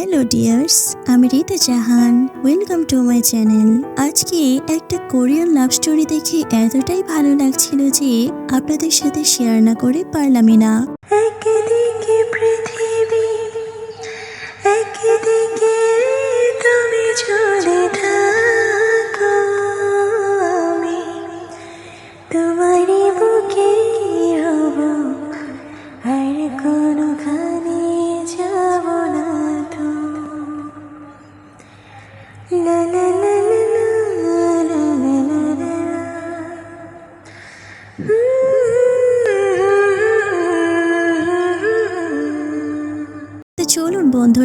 Hello dears আমি Rita Jahan. Welcome to my channel আজকে একটা কোরিয়ান লাভ স্টোরি দেখে এতটাই ভালো লাগছিল যে আপনাদের সাথে শেয়ার না করে পারলামই না।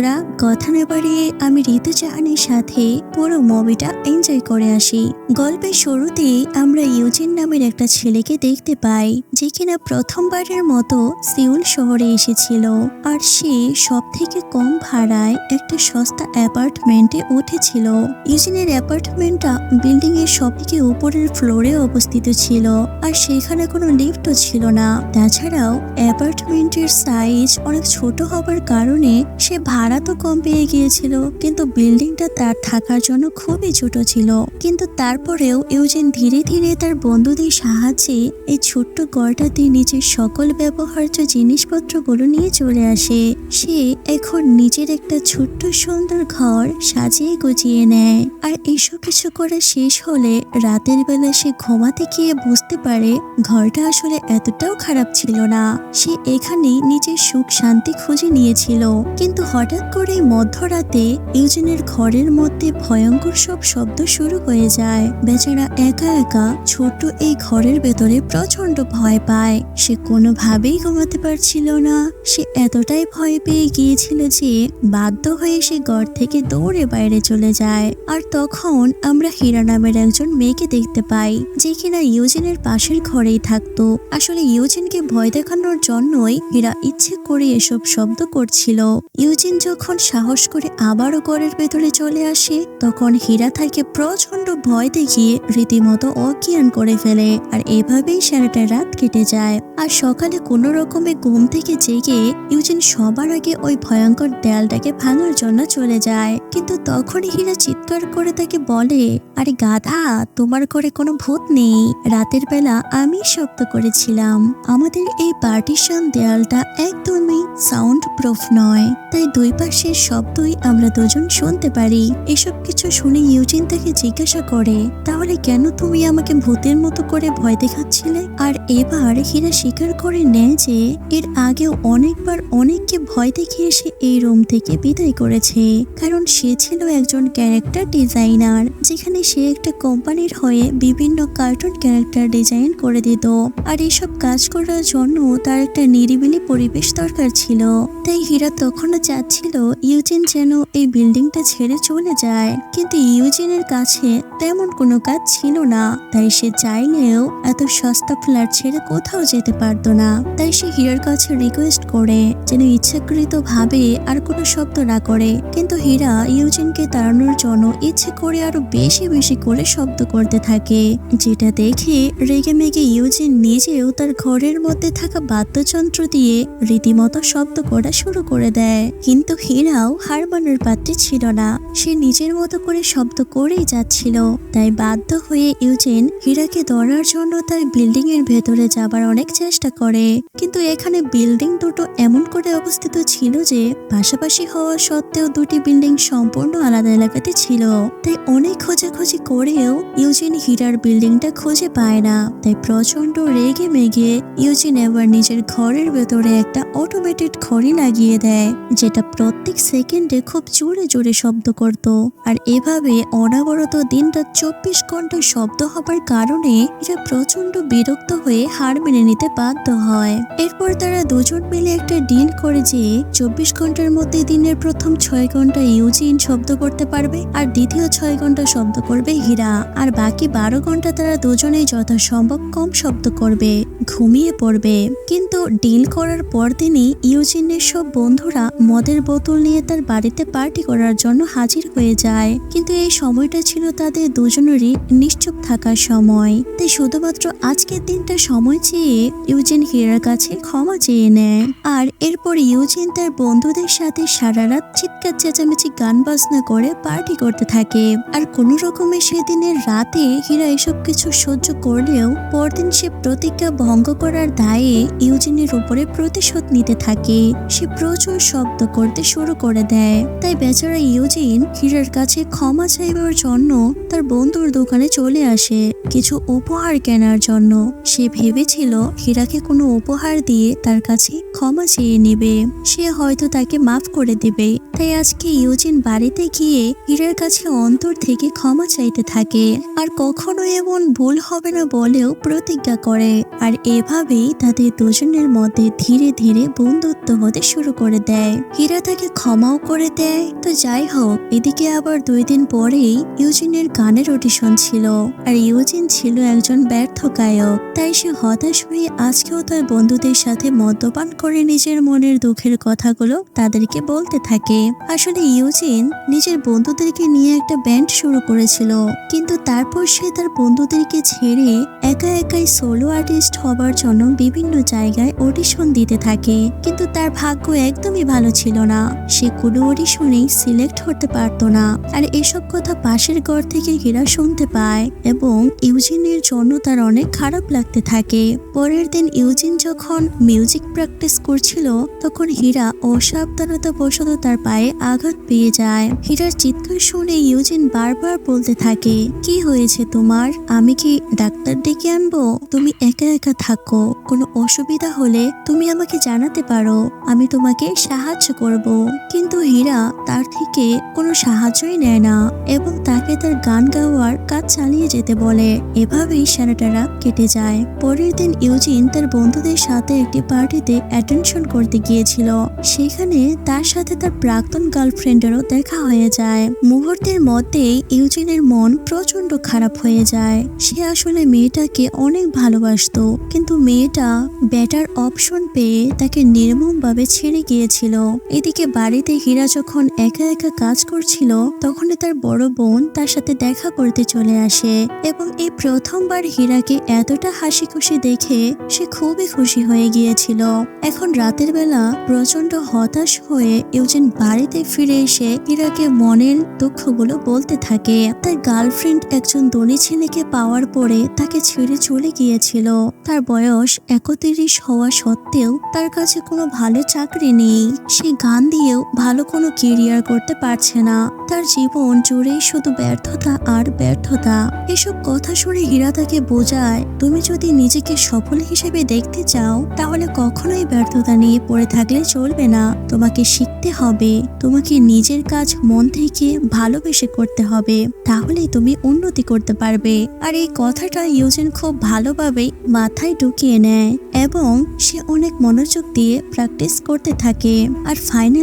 বন্ধুরা কথা না বাড়িয়ে আমি ঋতু জাহানের সাথে পুরো মুভিটা এনজয় করে আসি। গল্পের শুরুতে আমরা ইউজিন নামের একটা ছেলেকে দেখতে পাই, যে কিনা প্রথমবারের মতো সিউল শহরে এসেছিল। আর সে সব থেকে কম ভাড়ায় একটা সস্তা অ্যাপার্টমেন্টে উঠেছিল। ইউজিনের অ্যাপার্টমেন্টটা বিল্ডিং এর সব থেকে উপরের ফ্লোরে অবস্থিত ছিল, আর সেখানে কোনো লিফটও ছিল না। তাছাড়াও অ্যাপার্টমেন্টের সাইজ অনেক ছোট হবার কারণে সে ভাড়া তো কম পেয়ে গিয়েছিল, কিন্তু বিল্ডিংটা তার থাকার জন্য খুবই ছোট ছিল। কিন্তু তারপরেও ইউজেন ধীরে ধীরে তার বন্ধুদের সাহায্যে এই ছোট্ট গড়টাতে নিজের সকল ব্যবহার্য জিনিসপত্রগুলো নিয়ে চলে আসে। সে এখন নিজের একটা ছোট্ট সুন্দর ঘর সাজিয়ে গুছিয়ে নেয়। আর এসব কিছু করে শেষ হলে রাতের বেলা সে ঘুমাতে গিয়ে বুঝতে পারে ঘরটা আসলে এতটাও খারাপ ছিল না। সে এখানেই নিজের সুখ শান্তি খুঁজে নিয়েছিল। কিন্তু হঠাৎ করে মধ্যরাতে ইউজেনের ঘরের মধ্যে ভয়ঙ্কর সব শব্দ শুরু হয়ে যায়। বেচারা একা একা ছোট্ট এই ঘরের ভেতরে প্রচণ্ড ভয় পায়। সে কোনোভাবেই ঘুমাতে পারছিল না। সে এতটাই ভয় পেয়ে গিয়েছিল যে বাধ্য হয়ে সে ঘর থেকে দৌড়ে বাইরে চলে যায়। আর তখন আমরা হীরা নামের একজন মেয়েকে দেখতে পাই, যে কিনা ইউজিনের পাশের ঘরেই থাকতো। আসলে ইউজিনকে ভয় দেখানোর জন্যই হীরা ইচ্ছে করে এসব শব্দ করছিল। ইউজিন যখন সাহস করে আবারও ঘরের ভেতরে চলে আসে, তখন হীরা তাকে প্রচণ্ড ভয় দেখিয়ে রীতিমতো অজ্ঞান করে ফেলে আর এভাবেই সারাটা রাত কেটে যায়। আর সকালে কোনো রকমে ঘুম থেকে জেগে ইউজিন সবার আগে ওই ভয়ঙ্কর দেয়ালটাকে ভাঙার জন্য চলে যায়। কিন্তু তখনই হীরা চিৎকার করে তাকে বলে, আরে গাধা, তোমার ঘরে কোনো ভূত নেই। রাতের বেলা আমি শব্দ করেছিলাম। আমাদের এই পার্টিশন দেয়ালটা একদমই সাউন্ড প্রুফ নয়। তাই দুই পাশের শব্দই আমরা দুজন শুনতে পারি। এসব কিছু শুনে ইউজিন তাকে জিজ্ঞাসা করে, তাহলে কেন তুমি আমাকে ভূতের মতো করে ভয় দেখাচ্ছিলে? আর এবার হীরা স্বীকার করে নেয় যে, এর আগেও অনেকবার অনেককে ভয় দেখিয়ে সে এই রুম থেকে বিদায় করেছে। কারণ সে ছিল একজন ক্যারেক্টার ডিজাইনার, যেখানে সে একটা কোম্পানির হয়ে বিভিন্ন কার্টুন ক্যারেক্টার ডিজাইন করে দিত। আর এসব কাজ করার জন্য তার একটা নিরিবিলি পরিবেশ দরকার ছিল। তাই হীরা তখনও চাচ্ছিল ইউজিন যেন এই বিল্ডিংটা ছেড়ে চলে যায়। কিন্তু ইউজিনের কাছে তেমন কোনো কাজ ছিল না। তাই সে চাইলেও এত সস্তা ফ্ল্যাট ছেড়ে কোথাও যেতে পারতো না। তাই সে হীরার কাছে রিকোয়েস্ট করে যেন ইচ্ছাকৃত ভাবে আর কোনো শব্দ না করে। কিন্তু হীরা ইউজিনকে তাড়ানোর জন্য ইচ্ছে করে আরও বেশি বেশি করে শব্দ করতে থাকে। যেটা দেখে রেগে মেগে ইউজিন নিজেও তার ঘরের মধ্যে থাকা বাদ্যযন্ত্র দিয়ে রীতিমতো শব্দ করা শুরু করে দেয়। কিন্তু হীরাও হার মানার পাত্রে ছিল না। সে নিজের মতো করে শব্দ করেই যাচ্ছিল। তাই বাধ্য হয়ে ইউজেন হীরাকে ধরার জন্য তার বিল্ডিং এর ভেতরে যাবার অনেক চেষ্টা করে। কিন্তু এখানে বিল্ডিং দুটো এমন করে অবস্থিত ছিল যে, পাশাপাশি হওয়া সত্ত্বেও দুটি বিল্ডিং সম্পূর্ণ আলাদা এলাকাতে ছিল। তাই অনেক খোঁজাখুঁজি করেও ইউজেন হীরার বিল্ডিংটা খুঁজে পায় না। তাই প্রচণ্ড রেগে মেগে ইউজিন এবার নিজের ঘরের ভেতরে একটা অটোমেটেড ঘড়ি লাগিয়ে দেয়, যেটা প্রত্যেক সেকেন্ডে খুব জোরে জোরে শব্দ করত। আর এভাবে অনাবরত দিনটা চব্বিশ ঘণ্টা শব্দ হবার কারণে এরা প্রচণ্ড বিরক্ত হয়ে হার মেনে নিতে বাধ্য হয়। এরপর তারা দুজন মিলে একটা ডিল করে যে চব্বিশ ঘণ্টার মধ্যে দিনের প্রথম ছয় ঘণ্টা ইউজিন শব্দ করতে পারবে আর দ্বিতীয় ছয় ঘণ্টা শব্দ করবে হীরা। আর বাকি বারো ঘণ্টা তারা দুজনেই যথাসম্ভব কম শব্দ করবে, ঘুমিয়ে পড়বে। কিন্তু ডিল করার পর দিনই ইউজিনের সব বন্ধুরা মদের বোতল নিয়ে তার বাড়িতে পার্টি করার জন্য হাজির হয়ে যায়। কিন্তু এই সময়টা ছিল তাদের দুজনেরই নিশ্চুপ থাকার সময়। তাই শুধুমাত্র আজকের দিনটা সময় চেয়ে ইউজেন হীরার কাছে ক্ষমা চেয়ে নেয়। আর এরপর ইউজেন তার বন্ধুদের সাথে সারা রাত চিৎকার, চেঁচামেচি, গান বাজনা করে পার্টি করতে থাকে। আর কোনো রকমে সেদিনের রাতে হীরা এসব কিছু সহ্য করলেও পরদিন সে প্রতিজ্ঞা ভঙ্গ করার দায়ে ইউজিনের উপরে প্রতিশোধ নিতে থাকে। সে প্রচুর শব্দ করতে শুরু করে দেয়। তাই বেচারা ইউজিন হীরার কাছে ক্ষমা চাইবার জন্য তার বন্ধুর দোকানে চলে আসে কিছু উপহার কেনার জন্য। সে ভেবেছিল হীরাকে কোনো উপহার দিয়ে তার কাছে ক্ষমা চেয়ে নেবে। সে হয়তো তাকে মাফ করে দেবে। তাই আজকে ইউজিন বাড়িতে গিয়ে হীরার কাছে অন্তর থেকে ক্ষমা চাইতে থাকে। আর কখনো এমন ভুল হবে না বলেও প্রতিজ্ঞা করে। আর এভাবেই তাদের দুজনের মধ্যে ধীরে ধীরে বন্ধুত্ব হতে শুরু করে দেয়। হীরা তাকে ক্ষমাও করে দেয়। তো যাই হোক, এদিকে আবার দুই দিন পরেই ইউজিনের গানের অডিশন ছিল। আর ইউজিন ছিল একজন ব্যর্থ গায়ক। তাই সে হতাশ হয়ে আজকেও তার বন্ধুদের সাথে মদ্যপান করে নিজের মনের দুঃখের কথাগুলো তাদেরকে বলতে থাকে। আসলে ইউজিন নিজের বন্ধুদেরকে নিয়ে একটা ব্যান্ড শুরু করেছিল। কিন্তু তারপর সে তার বন্ধুদেরকে ছেড়ে একা একাই সোলো আর্টিস্ট হবার জন্য বিভিন্ন জায়গায় অডিশন দিতে থাকে। কিন্তু তার ভাগ্য একদমই ভালো ছিল না। সে কোনো অডিশনেই সিলেক্ট হতে পারতো না। আর এসব কথা পাশের ঘর থেকে হীরা শুনতে পায় এবং ইউজিনের জন্য তার অনেক খারাপ লাগতে থাকে। পরের দিন ইউজিন যখন মিউজিক প্র্যাকটিস করছিল, তখন হীরা অসাবধানতা বশত তার পায়ে আঘাত পেয়ে যায়। হীরার চিৎকার শুনে ইউজিন বারবার বলতে থাকে, কি হয়েছে তোমার? আমি কি ডাক্তার ডেকে আনব? তুমি একা একা থাকো। কোনো অসুবিধা হলে তুমি আমাকে জানাতে পারো। আমি তোমাকে সাহায্য করব। কিন্তু হীরা তার থেকে কোনো সাহায্যই নেয় না এবং তাকে তার গান গাওয়ার কাজ চালিয়ে যেতে বলে। এভাবেই সারাটারা কেটে যায়। পরের দিন ইউজিন তার বন্ধুদের সাথে একটি পার্টিতে অ্যাটেনশন করতে গিয়েছিল। সেখানে তার সাথে তার প্রাক্তন গার্লফ্রেন্ডেরও দেখা হয়ে যায়। মুহূর্তের মধ্যেই ইউজিনের মন প্রচণ্ড খারাপ হয়ে যায়। সে আসলে মেয়েটাকে অনেক ভালোবাসতো, কিন্তু মেয়েটা বেটার অপশন পেয়ে তাকে নির্মমভাবে ছেড়ে গিয়েছিল। এদিকে বাড়িতে হীরা যখন একা একা কাজ করছিল তখন তার বড় বোন তার সাথে দেখা করতে চলে আসে এবং এই প্রথমবার হীরাকে এতটা হাসি খুশি দেখে সে খুবই খুশি হয়ে গিয়েছিল। এখন রাতের বেলা প্রচণ্ড হতাশ হয়ে ইউজিন বাড়িতে ফিরে এসে হীরাকে মনের দুঃখগুলো বলতে থাকে। তার গার্লফ্রেন্ড একজন ধনী ছেলেকে পাওয়ার পরে তাকে ছেড়ে চলে গিয়েছিল। তার বয়স একত্রিশ হওয়া সত্ত্বেও তার কাছে কোনো ভালো চাকরি নেই। সে গান দিয়েও ভালো কোনো কেরিয়ার করতে পারছে না। তার জীবন জুড়েই শুধু ব্যর্থতা আর ব্যর্থতা। এসব কথা শুনে হীরা তাকে বোঝায়, তুমি যদি নিজেকে সফল হিসেবে দেখতে চাও, তাহলে কখনোই ব্যর্থতা নিয়ে পড়ে থাকলে চলবে না। তোমাকে শিখতে হবে, তোমাকে নিজের কাজ মন থেকে ভালোবেসে করতে হবে। তাহলেই তুমি উন্নতি করতে পারবে। আর এই কথাটা ইউজেন খুব ভালোভাবে মাথায় ঢুকিয়ে নেয় এবং সে অনেক মনোযোগ দিয়ে প্র্যাকটিস করতে থাকে। আর ফাইনালি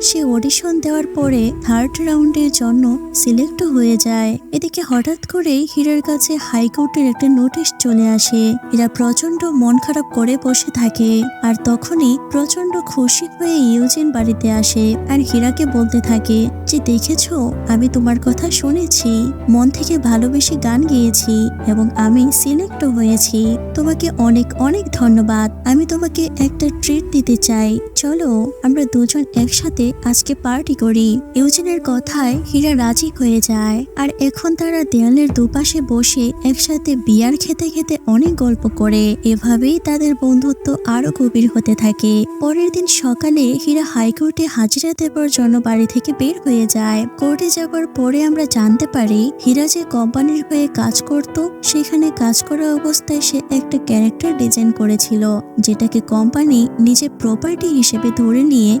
সে অডিশন দেওয়ার পরে থার্ড রাউন্ডের জন্য সিলেক্ট হয়ে যায়। এদিকে হঠাৎ করে হীরার কাছে হাইকোর্টের একটা নোটিশ চলে আসে। হীরা প্রচণ্ড মন খারাপ করে বসে থাকে আর তখনই প্রচণ্ড খুশি হয়ে ইউজিন বাড়িতে আসে আর হীরাকে বলতে থাকে যে দেখেছ? আমি তোমার কথা শুনেছি। মন থেকে ভালোবেসে গান গেয়েছি এবং আমি সিলেক্ট হয়েছি। তোমাকে অনেক অনেক ধন্যবাদ। আমি তোমাকে একটা ট্রিট দিতে চাই। চলো, আমরা দুজন একসাথে আজকে পার্টি করি। ইউজিনের কথায় হীরা রাজি হয়ে যায়। আর এখন তারা দেয়ালের দুপাশে বসে একসাথে বিয়ার খেতে খেতে অনেক গল্প করে। এভাবেই তাদের বন্ধুত্ব আরও গভীর হতে থাকে। পরের দিন সকালে হীরা হাইকোর্টে হাজিরা দেবার জন্য বাড়ি থেকে বের হয়ে যায়। কোর্টে যাবার পরে আমরা জানতে পারি, হীরা যে কোম্পানির হয়ে কাজ করত, সেখানে কাজ করা অবস্থায় সে একটা ক্যারেক্টার ডিজাইন করেছিল, যেটাকে কোম্পানি নিজের প্রপার্টি হিসেবে ধরে নিয়ে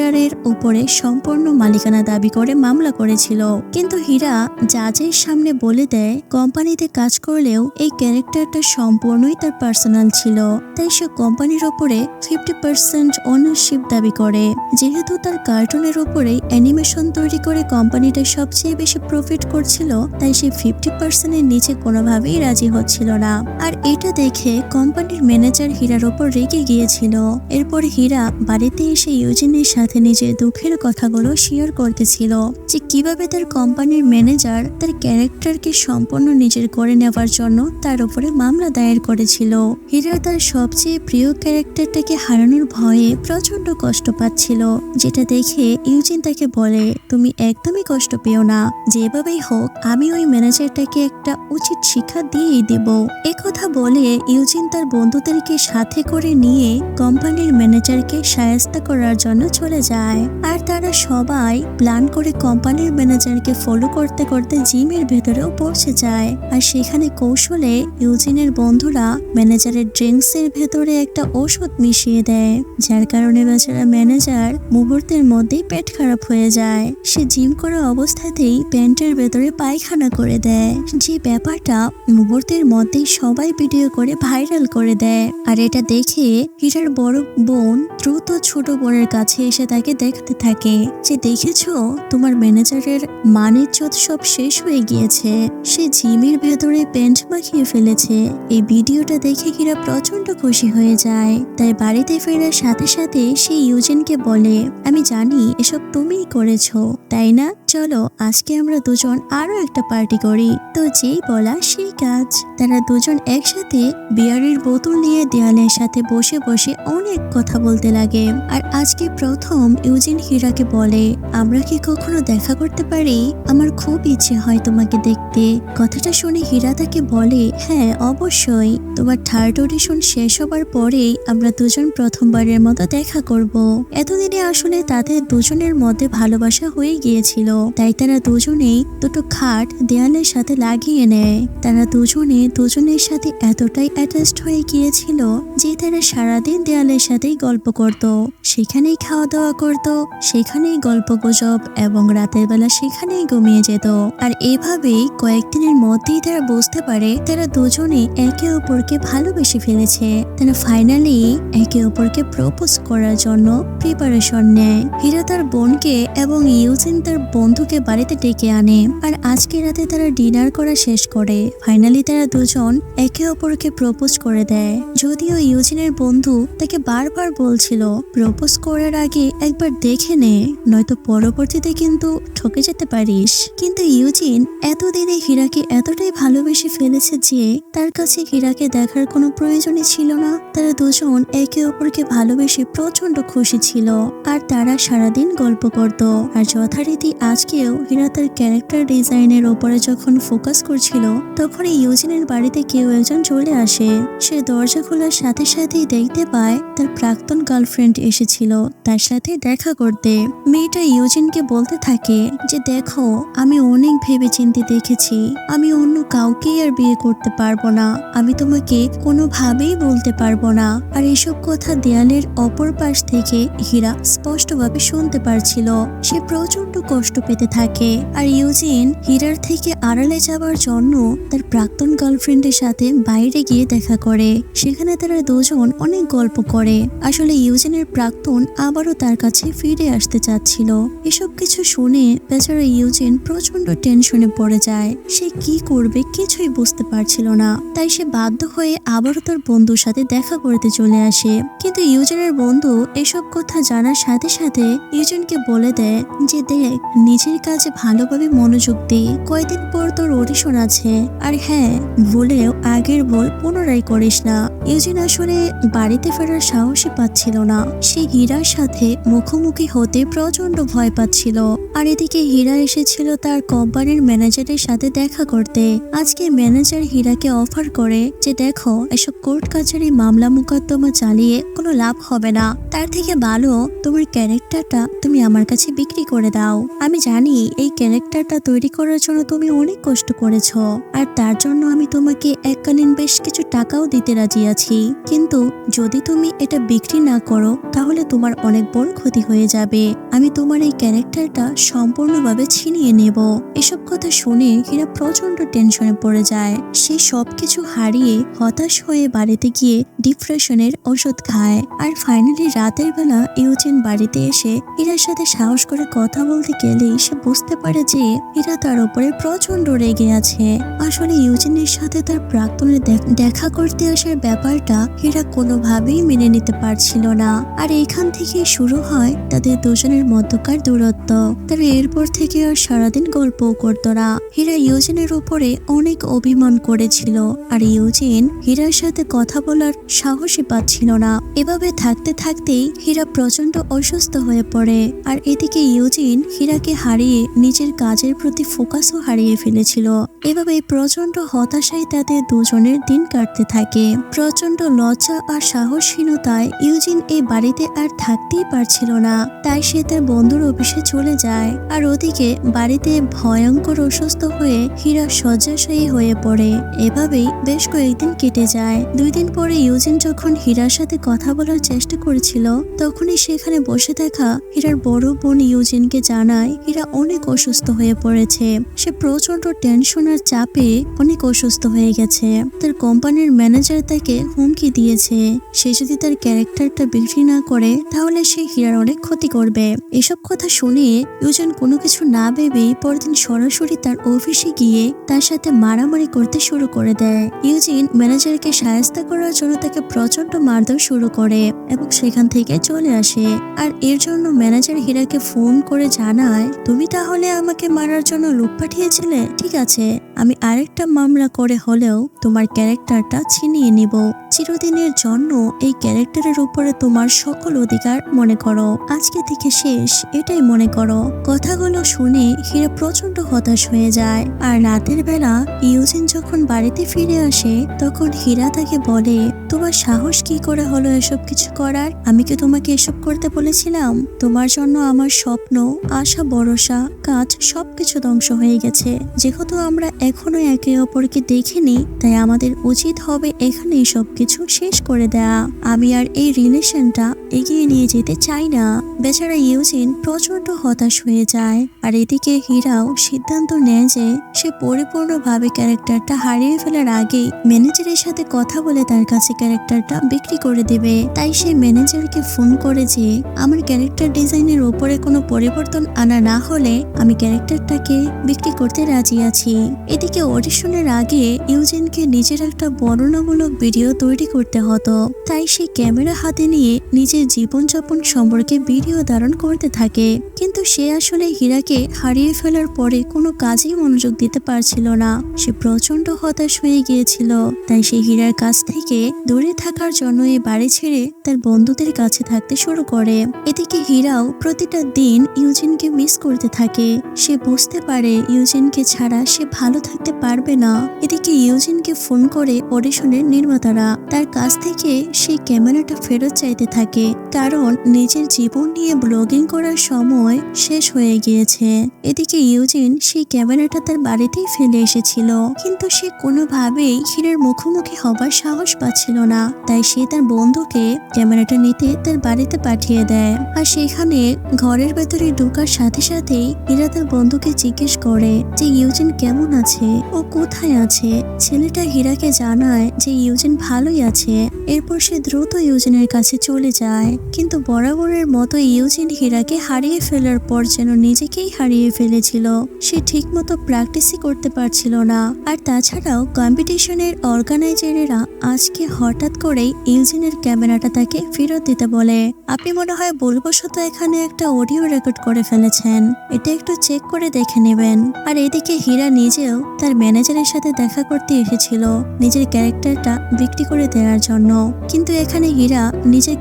ক্যারেক্টারের উপরে সম্পূর্ণ মালিকানা দাবি করে মামলা করেছিল। কিন্তু হীরা জাজের সামনে বলে দেয়, কোম্পানিতে কাজ করলেও এই ক্যারেক্টারটা সম্পূর্ণই তার পার্সোনাল ছিল। তাই সে কোম্পানির ওপরে ফিফটি পার্সেন্ট ওনারশিপ দাবি করে। যেহেতু তার কার্টুনের ওপরে অ্যানিমেশন তৈরি করে কোম্পানিটা সবচেয়ে বেশি প্রফিট করছিল, তাই সে ফিফটি পার্সেন্টের নিচে কোনোভাবেই রাজি হচ্ছিল না। আর এটা দেখে কোম্পানির ম্যানেজার হীরার ওপর রেগে গিয়েছিল। এরপর হীরা বাড়িতে এসে ইউজিনের সাথে নিজের দুঃখের কথাগুলো শেয়ার করতেছিল যে কীভাবে তার কোম্পানির ম্যানেজার তার ক্যারেক্টারকে সম্পূর্ণ নিজের করে নেওয়ার জন্য তার উপরে মামলা দায়ের করেছিল। হীরা তার সবচেয়ে প্রিয় ক্যারেক্টারটাকে হারানোর ভয়ে প্রচণ্ড কষ্ট পাচ্ছিল, যেটা দেখে ইউজিন তাকে বলে, তুমি একদমই কষ্ট পেও না। যেভাবেই হোক, আমি ওই ম্যানেজারটাকে একটা উচিত শিক্ষা দিয়েই দেব। এ কথা বলে ইউজিন তার বন্ধুদেরকে সাথে করে নিয়ে কোম্পানির ম্যানেজারকে সায়স্তা করার জন্য চলে যায়। আর তারা সবাই প্ল্যান করে কোম্পানির ম্যানেজারকে ফলো করতে করতে জিমের ভেতরেও পৌঁছে যায়। আর সেখানে কৌশলে ইউজিনের বন্ধুরা ম্যানেজারের ড্রিঙ্কসের ভেতরে একটা ওষুধ মিশিয়ে দেয়। যার কারণে বেচারা ম্যানেজার মুহূর্তের মধ্যেই পেট খারাপ হয়ে যায়। সে জিম করা অবস্থাতেই প্যান্টের ভেতরে পায়খানা করে দেয়। যে ব্যাপারটা মুহূর্তের মধ্যেই সবাই ভিডিও করে ভাইরাল করে দেয়। আর এটা দেখে হীরার বড় বোন দ্রুত ছোট বোনের কাছে এসে তাকে দেখতে থাকে। যে দেখেছ, তোমার ম্যানেজারের মানের চোত সব শেষ হয়ে গিয়েছে। সে জিমের ভেতরে প্যান্ট মাখিয়ে ফেলেছে। এই ভিডিওটা দেখে কিরা প্রচণ্ড খুশি হয়ে যায়। তাই বাড়িতে ফেরার সাথে সাথে সে ইউজেনকে বলে, আমি জানি এসব তুমিই করেছ, তাই না? চলো, আজকে আমরা দুজন আরও একটা পার্টি করি। তো যেই বলা সেই কাজ। তারা দুজন একসাথে বিয়ারের বোতল নিয়ে দেয়ালের সাথে বসে বসে অনেক কথা বলতে লাগে। আর আজকে প্রথম ইউজিন হীরাকে বলে, আমরা কি কখনো দেখা করতে পারি? আমার খুব ইচ্ছে হয় তোমাকে দেখতে। কথাটা শুনে হীরা তাকে বলে হ্যাঁ অবশ্যই। তোমার থার্ড অডিশন শেষ হবার পরেই আমরা দুজন প্রথমবারের মতো দেখা করব। এতদিনে আসলে তাদের দুজনের মধ্যে ভালোবাসা হয়ে গিয়েছিল। তাই তারা দুজনেই দুটো খাট দেয়ালের সাথে লাগিয়ে নেয়। তারা দুজনে দুজনের সাথে এতটাই অ্যাটাচড হয়ে গিয়েছিল যে তারা সারাদিন দেয়ালের সাথেই গল্প করত। সেখানেই খাওয়া দাওয়া করত, সেখানেই গল্প গুজব এবং রাতের বেলা সেখানেই ঘুমিয়ে যেত। আর এভাবেই কয়েকদিনের মধ্যেই তারা বুঝতে পারে তারা দুজনে একে অপরকে ভালোবেসে ফেলেছে। তারা ফাইনালি একে অপরকে প্রপোজ করার জন্য প্রিপারেশন নেয়। হীরা তার বোনকে এবং ইউজিন তার বন্ধুকে বাড়িতে ডেকে আনে। আর আজকে রাতে তারা ডিনার করা শেষ করে। ফাইনালি তারা দুজন একে অপরকে প্রপোজ করে দেয়। যদিও ইউজিনের বন্ধু তাকে বারবার বলছিল, প্রপোজ করার আগে একবার দেখে নে, নয়তো পরবর্তীতে কিন্তু ঠকে যেতে পারিস। কিন্তু ইউজিন এতদিনে হীরাকে এতটাই ভালোবেসে ফেলেছে যে, তার কাছে হীরাকে দেখার কোনো প্রয়োজনই ছিল না। তারা দুজন একে অপরকে ভালোবেসে প্রচণ্ড খুশি ছিল, আর তারা সারাদিন গল্প করত। আর যথারীতি আজকেও হীরা তার ক্যারেক্টার ডিজাইনের ওপরে যখন ফোকাস করছিল তখন এই ইউজিনের বাড়িতে কেউ একজন চলে আসে। সে দরজা খোলার সাথে সাথেই দেখতে পায়, তার প্রাক্তন গার্লফ্রেন্ড এসেছিল, তার সাথে দেখা করতে। মেয়েটা ইউজিনকে বলতে থাকে যে, দেখো, আমি অনেক ভেবে চিন্তে দেখেছি। আমি অন্য কাউকেই আর বিয়ে করতে পারব না। আমি তোমাকে কোনোভাবেই বলতে পারব না। আর এসব কথা দেয়ালের অপর পাশ থেকে হীরা স্পষ্টভাবে শুনতে পারছিল। সে প্রচণ্ড কষ্ট পেতে থাকে। আর ইউজিন হীরার থেকে আড়ালে যাবার জন্য তার প্রাক্তন গার্লফ্রেন্ডের সাথে বাইরে গিয়ে দেখা করে। সেখানে তারা দুজন অনেক গল্প করে। আসলে ইউজিনের প্রাক্তন আবারও তার কাছে ফিরে আসতে চাচ্ছিল। এসব কিছু শুনে বেচারা ইউজিন প্রচণ্ড টেনশনে পড়ে যায়। সে কি করবে কিছুই বুঝতে পারছিল না। তাই সে বাধ্য হয়ে আবারও তার বন্ধুর সাথে দেখা করতে চলে আসে। কিন্তু ইউজিনের বন্ধু এসব কথা জানার সাথে সাথে ইউজিনকে বলে দেয় যে, দেখ, নিজের কাজে ভালোভাবে মনোযোগ দে। কয়দিন পর তোর অডিশন আছে। আর হ্যাঁ ভুলেও আগের বল পুনরায় করিস না। ইউজিন আসলে বাড়িতে ফেরার সাহসই পাচ্ছিল না। সে হীরার সাথে মুখোমুখি হতে প্রচণ্ড ভয় পাচ্ছিল। আর এদিকে হীরা এসেছিল তার কোম্পানির ম্যানেজারের সাথে দেখা করতে। আজকে ম্যানেজার হীরাকে অফার করে যে দেখো, এসব কোর্ট কাছারি মামলা মোকদ্দমা চালিয়ে কোনো লাভ হবে না। তার থেকে ভালো, তোমার ক্যারেক্টারটা তুমি আমার কাছে বিক্রি করে দাও। আমি জানি এই ক্যারেক্টারটা তৈরি করার জন্য তুমি অনেক কষ্ট করেছ, আর তার জন্য আমি তোমাকে এককালীন বেশ কিছু টাকাও দিতে রাজি আছি। কিন্তু যদি তুমি এটা বিক্রি না করো, তাহলে তোমার অনেক বড় ক্ষতি হয়ে যাবে। আমি তোমার এই ক্যারেক্টারটা সম্পূর্ণভাবে ছিনিয়ে নেব। এসব কথা শুনে হীরা প্রচণ্ড টেনশনে পড়ে যায়। সে সবকিছু হারিয়ে হতাশ হয়ে বাড়িতে গিয়ে ডিপ্রেশনের ওষুধ খায়। আর ফাইনালি রাতের বেলা ইউজিন বাড়িতে এসে হীরার সাথে সাহস করে কথা বলতে গেলেই সে বুঝতে পারে যে হীরা তার উপরে প্রচণ্ড রেগে আছে। আসলে ইউজিনের সাথে তার প্রাক্তনের দেখা করতে আসার ব্যাপারটা হীরা কোনোভাবেই মেনে নিতে পারছিল না। আর এখান থেকে শুরু হয় তাদের দুজনের মধ্যকার দূরত্ব। তারা এরপর থেকে আর সারাদিন গল্পও করতো না। হীরা ইউজিনের উপরে অনেক অভিমান করেছিল। আর ইউজিন হীরার সাথে কথা বলার সাহসই পাচ্ছিল না। এভাবে থাকতে থাকতেই হীরা প্রচণ্ড অসুস্থ হয়ে পড়ে। আর এদিকে ইউজিন হীরাকে হারিয়ে নিজের কাজের প্রতি ফোকাসও হারিয়ে ফেলেছিল। এভাবে প্রচণ্ড হতাশায় তাদের দুজনের দিন কাটতে থাকে। প্রচণ্ড লজ্জা আর সাহসহীনতায় ইউজিন এই বাড়িতে আর থাকতেই পারছিল না। তাই সে তার বন্ধুর অফিসে চলে যায় আর ওদিকে বাড়িতে ভয়ঙ্কর অসুস্থ হয়ে হীরা শয্যাশয়ী হয়ে পড়ে। এভাবেই বেশ কয়েকদিন কেটে যায়। দুই দিন পরে ইউজিন যখন হীরার সাথে কথা বলার চেষ্টা করেছিল, তখনই সেখানে বসে থাকা হীরার বড় বোন ইউজিনকে জানায় হীরা অনেক অসুস্থ হয়ে পড়েছে। সে প্রচণ্ড টেনশন আর চাপে অনেক অসুস্থ হয়ে গেছে। তার কোম্পানির ম্যানেজার তাকে হুমকি দিয়েছে। সে যদি তার ক্যারেক্টারটা বিক্রি না করে, তাহলে সে হীরার অনেক ক্ষতি করবে। এসব কথা শুনে ইউজন কোনো কিছু না ভেবে পরদিন সরাসরি তার অফিসে গিয়ে তার সাথে মারামারি করতে শুরু করে দেয়। ইউজিন ম্যানেজারকে সাহায্য করার জন্য তাকে প্রচণ্ড মারধর শুরু করে এবং সেখান থেকে চলে আসে। আর এর জন্য ম্যানেজার হীরাকে ফোন করে জানায়, তুমি তাহলে আমাকে মারার জন্য লোক পাঠিয়েছিলে? ঠিক আছে। আমি আরেকটা মামলা করে হলেও তোমার ক্যারেক্টারটা ছিনিয়ে নিব। চিরদিনের জন্য এই ক্যারেক্টারের উপরে তোমার সকল অধিকার মনে করো। আজকে থেকে শেষ, এটাই মনে করো। কথাগুলো শুনে হীরা প্রচণ্ড হতাশ হয়ে যায়। আর রাতের বেলা ইউজিন যখন বাড়িতে ফিরে আসে, তখন হীরা তাকে বলে তোমার সাহস কি করে হলো এসব কিছু করার? আমি কি তোমাকে এসব করতে বলেছিলাম? তোমার জন্য আমার স্বপ্ন, আশা, ভরসা, কাজ সবকিছু ধ্বংস হয়ে গেছে। যেহেতু আমরা এখনও একে অপরকে দেখিনি, তাই আমাদের উচিত হবে এখানেই সবকিছু শেষ করে দেয়া। আমি আর এই রিলেশনটা এগিয়ে নিয়ে যেতে চাই না। বেচারা ইউজিন প্রচণ্ড হতাশ হয়ে যায় আর এদিকে হীরাও সিদ্ধান্ত নেয় যে সে পরিপূর্ণভাবে ক্যারেক্টারটা হারিয়ে ফেলার আগেই ম্যানেজারের সাথে কথা বলে তার কাছে ক্যারেক্টারটা বিক্রি করে দেবে। তাই সে ম্যানেজারকে ফোন করে যে, আমার ক্যারেক্টার ডিজাইনের ওপরে কোনো পরিবর্তন আনা না হলে আমি ক্যারেক্টারটাকে বিক্রি করতে রাজি আছি। এদিকে অডিশনের আগে ইউজিনকে নিজের একটা বর্ণনামূলক ভিডিও তৈরি করতে হতো। তাই সে ক্যামেরা হাতে নিয়ে নিজের জীবনযাপন সম্পর্কে ভিডিও ধারণ করতে থাকে। কিন্তু সে আসলে হীরাকে হারিয়ে ফেলার পরে কোনো কাজেই মনোযোগ দিতে পারছিল না। সে প্রচণ্ড হতাশ হয়ে গিয়েছিল। তাই সে হীরার কাছ থেকে দূরে থাকার জন্য এই বাড়ি ছেড়ে তার বন্ধুদের কাছে থাকতে শুরু করে। এদিকে হীরাও প্রতিটা দিন ইউজিনকে মিস করতে থাকে। সে বুঝতে পারে ইউজিনকে ছাড়া সে ভালো থাকতে পারবে না। এদিকে ইউজিনকে ফোন করে অডিশনের নির্মাতারা, তার কাছ থেকে সেই ক্যামেরাটা ফেরত চাইতে থাকে। কারণ নিজের জীবন নিয়ে ব্লগিং করার সময় শেষ হয়ে গিয়েছে। এদিকে ইউজিন সেই ক্যামেরাটা তার বাড়িতেই ফেলে এসেছিল। কিন্তু সে কোনোভাবেই হীরের মুখোমুখি হবার সাহস পাচ্ছিল না। তাই সে তার বন্ধুকে ক্যামেরাটা নিতে তার বাড়িতে পাঠিয়ে দেয়। আর সেখানে ঘরের ভেতরে ঢোকার সাথে সাথেই হীরা তার বন্ধুকে জিজ্ঞেস করে যে, ইউজিন কেমন আছে? ও কোথায় আছে? ছেলেটা হীরাকে জানায় যে, ইউজিন ভালোই আছে। এরপর সে দ্রুত ইউজিনের কাছে চলে যায়। কিন্তু বরাবরের মতো ইউজিন হীরাকে হারিয়ে ফেলার পর যেন নিজেকেই হারিয়ে ফেলেছিল। সে ঠিকমতো প্র্যাকটিসই করতে পারছিল না। আর তাছাড়াও কম্পিটিশনের অর্গানাইজারেরা আজকে হঠাৎ করেই ইউজিনের ক্যামেরাটা তাকে ফেরত দিতে বলে। আপনি মনে হয় ভুলবশত এখানে একটা অডিও রেকর্ড করে ফেলেছেন। এটা একটু চেক করে দেখে নেবেন। আর এদিকে হীরা নিজেও তার ম্যানেজারের সাথে দেখা করতে এসেছিল, নিজের ক্যারেক্টারটা বিক্রি করে দেওয়ার জন্য। কিন্তু এখানে হীরা নিজের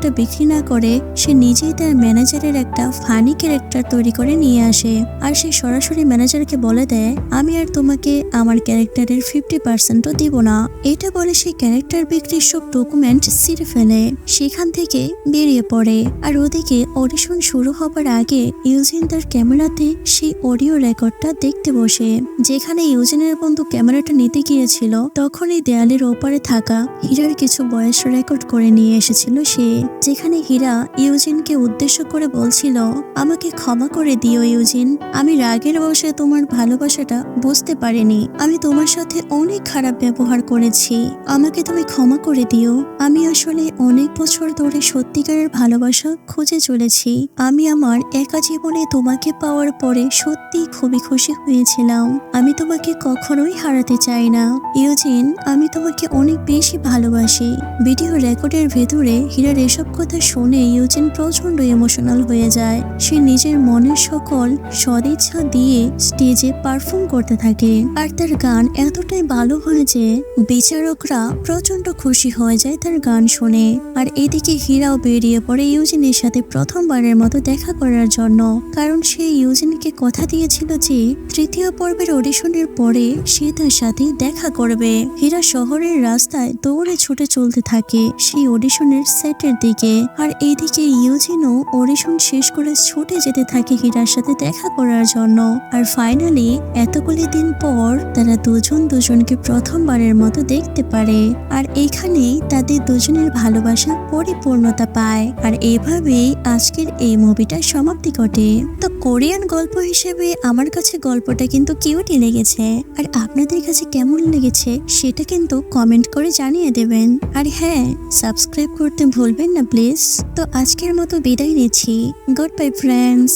ক্যারেক্টারটা বিক্রি না করে সে নিজেই তার ম্যানেজারের একটা ফানি ক্যারেক্টার তৈরি করে নিয়ে আসে। আর সে সরাসরি ম্যানেজারকে বলে দেয়, আমি আর তোমাকে আমার ক্যারেক্টারের ফিফটি পার্সেন্টও দিব না। এটা বলে সে ক্যারেক্টার বিক্রির সব ডকুমেন্ট ছিঁড়ে ফেলে। সেখান থেকে বেরিয়ে পড়ে। আর ওদিকে অডিশন শুরু হবার আগে ইউজিন তার ক্যামেরাতে সেই অডিও রেকর্ডটা দেখতে বসে। যেখানে ইউজিনের বন্ধু ক্যামেরাটা নিতে গিয়েছিল, তখনই দেয়ালের ওপারে থাকা হীরার কিছু বয়স রেকর্ড করে নিয়ে এসেছিল সে। যেখানে হীরা ইউজিনকে উদ্দেশ্য করে বলছিল, আমাকে ক্ষমা করে দিও ইউজিন, আমি রাগের বসে তোমার ভালোবাসাটা বুঝতে পারিনি। আমি তোমার সাথে অনেক খারাপ ব্যবহার করেছি। আমাকে তুমি ক্ষমা করে দিও। আমি আসলে অনেক বছর ধরে সত্যিকারের ভালোবাসা খুঁজে চলেছি। আমি আমার একা জীবনে তোমাকে পাওয়ার পরে সত্যি খুবই খুশি হয়েছিলাম। আমি তোমাকে কখনোই হারাতে চাই না। ইউজিন, আমি তোমাকে অনেক বেশি ভালোবাসি। ভিডিও রেকর্ডের ভেতরে হীরার এসব কথা শুনে ইউজিন প্রচণ্ড ইমোশনাল হয়ে যায়। সে নিজের মনের সকল সদিচ্ছা দিয়ে স্টেজে পারফর্ম করতে থাকে। আর তার গান এতটাই ভালো হয় যে বিচারকরা প্রচণ্ড খুশি হয়ে যায় তার গান শুনে। আর এদিকে হীরাও বেরিয়ে পড়ে ইউজিনের সাথে প্রথমবারের মতো দেখা করার জন্য। কারণ সে ইউজিনকে কথা দিয়েছিল যে তৃতীয় পর্বের অডিশনের পরে সে তার সাথে দেখা করবে। হীরা শহরের রাস্তায় দৌড়ে ছুটে চলতে থাকে। সেই অডিশনের সেটের দিকে। আর এদিকে ইউজিনও অডিশন শেষ করে ছুটে যেতে থাকে হীরার সাথে দেখা করার জন্য। আর ফাইনালি এতগুলি দিন পর তারা দুজন দুজনকে প্রথমবারের মতো দেখতে পারে। আর এখানেই তাদের দুজনের ভালোবাসা পরিপূর্ণতা পায়। আর এভাবেই আজকের এই মুভিটা সমাপ্তি ঘটে। তো কোরিয়ান গল্প হিসেবে আমার কাছে গল্পটা কিন্তু কিউটই লেগেছে। আর আপনাদের কাছে কেমন লেগেছে সেটা কিন্তু কমেন্ট করে জানিয়ে দেবেন। আর হ্যাঁ সাবস্ক্রাইব করতে ভুলবেন না প্লিজ তো আজকের মতো বিদায় নিচ্ছি। Good bye friends